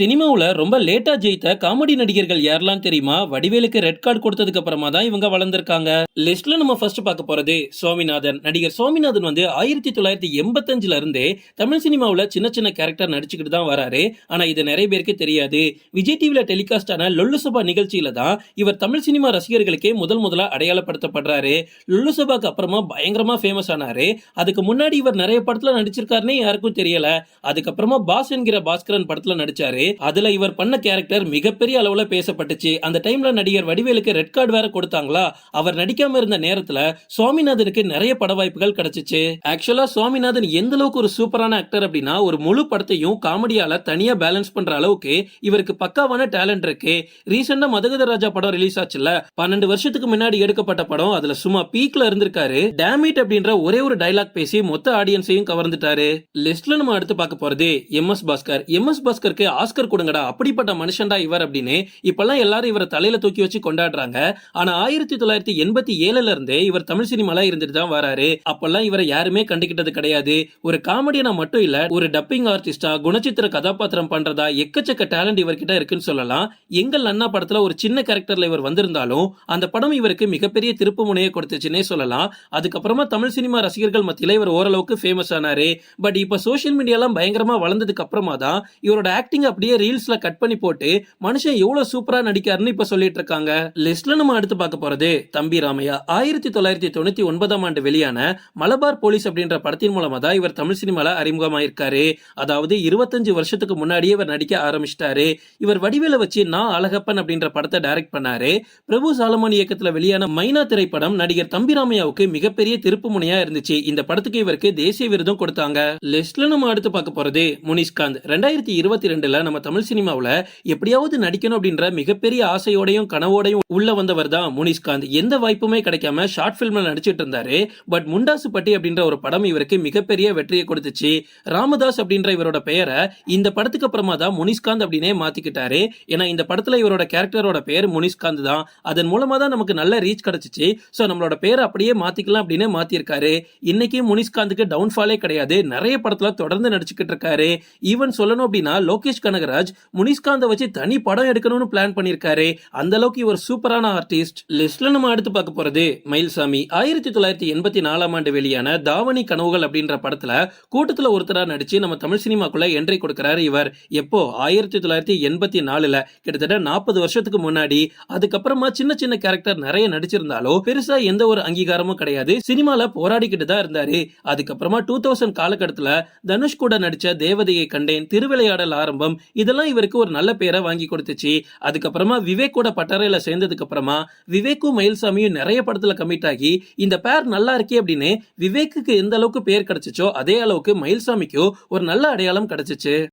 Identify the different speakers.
Speaker 1: சினிமாவில் ரொம்ப லேட்டாக ஜெயித்த காமெடி நடிகர்கள் யாரெல்லாம் தெரியுமா? வடிவேலுக்கு ரெட் கார்டு கொடுத்ததுக்கு அப்புறமா தான் இவங்க வளர்ந்துருக்காங்க. லிஸ்ட்ல நம்ம ஃபர்ஸ்ட் பார்க்க போறது சுவாமிநாதன் நடிகர் சுவாமிநாதன் வந்து ஆயிரத்தி தொள்ளாயிரத்தி எண்பத்தஞ்சுல இருந்தே தமிழ் சினிமாவில் சின்ன சின்ன கேரக்டர் நடிச்சுக்கிட்டு தான் வராரு. ஆனா இது நிறைய பேருக்கு தெரியாது. விஜய் டிவியில் டெலிகாஸ்ட் ஆன லொல்லு சபா நிகழ்ச்சியில தான் இவர் தமிழ் சினிமா ரசிகர்களுக்கே முதல் முதலா அடையாளப்படுத்தப்படுறாரு. லுல்லு சபாக்கு அப்புறமா பயங்கரமா ஃபேமஸ் ஆனாரு. அதுக்கு முன்னாடி இவர் நிறைய படத்துல நடிச்சிருக்காருன்னே யாருக்கும் தெரியல. அதுக்கப்புறமா பாஸ் என்கிற பாஸ்கரன் படத்துல நடிச்சாரு. அதுல இவர் பண்ண கேரக்டர் மிகப்பெரிய அளவுல பேசப்பட்டுச்சு. அந்த டைம்ல நடிகர் வடிவேலுக்கு ரெட் கார்டு வேற கொடுத்தாங்களா? அவர் நடிக்காம இருந்த நேரத்துல சுவாமிநாதனுக்கு நிறைய பட வாய்ப்புகள் கிடைச்சிச்சு. ஆக்சுவலா சுவாமிநாதன் எந்த அளவுக்கு ஒரு சூப்பரான ஆக்டர் அப்படின்னா ஒரு முழு படத்தையும் காமெடியால தனியா பேலன்ஸ் பண்ற அளவுக்கு இவருக்கு பக்காவான டேலண்ட் இருக்கு. ரீசெண்டா மதகத ராஜா படம் ரிலீஸ் ஆச்சுல பன்னெண்டு வருஷத்துக்கு முன்னாடி எடுக்கப்பட்ட படம் அதுல சும்மா பீக்ல இருந்திருக்காரு. டேமிட் அப்படின்ற ஒரே ஒரு டைலாக் பேசி மொத்த ஆடியன்ஸையும் கவர்ந்துட்டாரு. லிஸ்ட்ல நம்ம அடுத்து பார்க்க போறது M S Bhaskar M S பாஸ்கருக்கு Oscar Oscar கொடுங்கடா அப்படிப்பட்ட மனுஷன்டா இவர் அப்படின்னு இப்பெல்லாம் எல்லாரும் இவரை தலையில தூக்கி வச்சு கொண்டாடுறாங்க. ஆனா ஆயிரத்தி தொள்ளாயிரத்தி எண்பத்தி ஏழுல இருந்தே இவர் தமிழ் சினிமால இருந்துட்டு தான் வராரு. அப்பெல்லாம் இவரை யாருமே கண்டுகிட்டது கிடையாது. ஒரு காமெடியனா மட்டும் இல்ல ஒரு டப்பிங் ஆர்டிஸ்டா குணச்சித்திர கதாபாத்திரம் பண்றதா எக்கச்சக்க டேலண்ட் இவர்கிட்ட இருக்குன்னு சொல்லலாம். எங்கள் அண்ணா படத்துல ஒரு சின்ன கேரக்டர்ல இவர் வந்திருந்தாலும் அந்த படம் இவருக்கு மிகப்பெரிய திருப்பு முனையை கொடுத்துச்சுன்னே சொல்லலாம். அதுக்கப்புறமா தமிழ் சினிமா ரசிகர்கள் மத்தியில இவர் ஓரளவுக்கு ஃபேமஸ் ஆனாரு. பட் இப்ப சோசியல் மீடியாலாம் பயங்கரமா வளர்ந்ததுக்கு அப்புறமா தான் இவரோட ஆக்டிங் அப்படியே ரீல்ஸ்ல கட் பண்ணி போட்டு மனுஷன் எவ்வளவு சூப்பரா நடிக்காருன்னு இப்ப சொல்லிட்டு இருக்காங்க. லிஸ்ட்ல நம்ம அடுத்து பார்க்க போறது தம்பி ராமையா. ஆயிரத்தி தொள்ளாயிரத்தி தொண்ணூத்தி ஒன்பதாம் ஆண்டு வெளியான மலபார் போலீஸ் அப்படின்ற படத்தின் மூலமா தான் இவர் தமிழ் சினிமால அறிமுகமாயிருக்காரு. அதாவது இருபத்தஞ்சு வருஷத்துக்கு முன்னாடியே இவர் நடிக்க ஆரம்பிச்சிட்டாரு. இவர் வடிவேல வச்சு நான் அழகப்பன் அப்படின்ற படத்தை டைரக்ட் பண்ணாரு. பிரபு சாலமன் இயக்கத்துல வெளியான மைனா திரைப்படம் நடிகர் தம்பி ராமையாவுக்கு மிகப்பெரிய திருப்பு முனையா இருந்துச்சு. இந்த படத்துக்கு இவருக்கு தேசிய விருதும் கொடுத்தாங்க. லிஸ்ட்ல நம்ம அடுத்து பார்க்க போறது முனிஷ்காந்த். ரெண்டாயிரத்தி இருபத்தி ரெண்டுல நம்ம தமிழ் சினிமாவில் எப்படியாவது நடிக்கணும் அப்படின்ற மிகப்பெரிய ஆசையோடையும் கனவோடையும் உள்ள வந்தவர் தான் முனிஷ்காந்த் எந்த வாய்ப்புமே கிடைக்காம ஷார்ட் பிலிம்ல நடிச்சிட்டு இருந்தாரு. பட் முண்டாசு பட்டி அப்படின்ற ஒரு படம் இவருக்கு மிகப்பெரிய வெற்றியை கொடுத்துச்சு. ராமதாஸ் அப்படின்ற இவரோட பெயரை இந்த படத்துக்கு அப்புறமா தான் முனிஷ்காந்த் அப்படின்னே மாத்திக்கிட்டாரு. ஏன்னா இந்த படத்தில் இவரோட கேரக்டரோட பேர் முனிஷ்காந்த் தான். அதன் மூலமா தான் நமக்கு நல்ல ரீச் கிடைச்சிச்சு. ஸோ நம்மளோட பேரை அப்படியே மாத்திக்கலாம் அப்படின்னு மாத்திருக்காரு. இன்னைக்கு முனிஷ்காந்துக்கு டவுன்ஃபாலே கிடையாது. நிறைய படத்தில் தொடர்ந்து நடிச்சுக்கிட்டு இருக்காரு. ஈவன் சொல்லணும் அப்படின்னா லோகேஷ் கனக கனகராஜ் முனிஷ்காந்த வச்சு தனி படம் எடுக்கணும்னு பிளான் பண்ணிருக்காரு அந்த அளவுக்கு இவர் சூப்பரான ஆர்டிஸ்ட் லிஸ்ட்ல நம்ம அடுத்து பார்க்க போறது மயில்சாமி. ஆயிரத்தி தொள்ளாயிரத்தி எண்பத்தி நாலாம் ஆண்டு வெளியான தாவணி கனவுகள் அப்படின்ற படத்துல கூட்டத்துல ஒருத்தரா நடிச்சு நம்ம தமிழ் சினிமாக்குள்ள என்ட்ரி கொடுக்கிறாரு இவர். எப்போ? ஆயிரத்தி தொள்ளாயிரத்தி எண்பத்தி நாலுல. கிட்டத்தட்ட நாற்பது வருஷத்துக்கு முன்னாடி. அதுக்கப்புறமா சின்ன சின்ன கேரக்டர் நிறைய நடிச்சிருந்தாலும் பெருசா எந்த ஒரு அங்கீகாரமும் கிடையாது. சினிமால போராடிக்கிட்டு தான் இருந்தாரு. அதுக்கப்புறமா டூ தௌசண்ட் காலகட்டத்துல தனுஷ் கூட நடிச்ச தேவதையை கண்டேன். திருவிளையாடல் ஆரம்பம் இதெல்லாம் இவருக்கு ஒரு நல்ல பேரை வாங்கி கொடுத்துச்சு. அதுக்கப்புறமா விவேக்கோட பட்டறையில சேர்ந்ததுக்கு அப்புறமா விவேக்கும் மயில்சாமியும் நிறைய படத்துல கமிட் ஆகி இந்த பேர் நல்லா இருக்கே அப்படின்னு விவேக்குக்கு எந்த அளவுக்கு பேர் கிடைச்சிச்சோ அதே அளவுக்கு மயில்சாமிக்கும் ஒரு நல்ல அடையாளம் கிடைச்சிச்சு.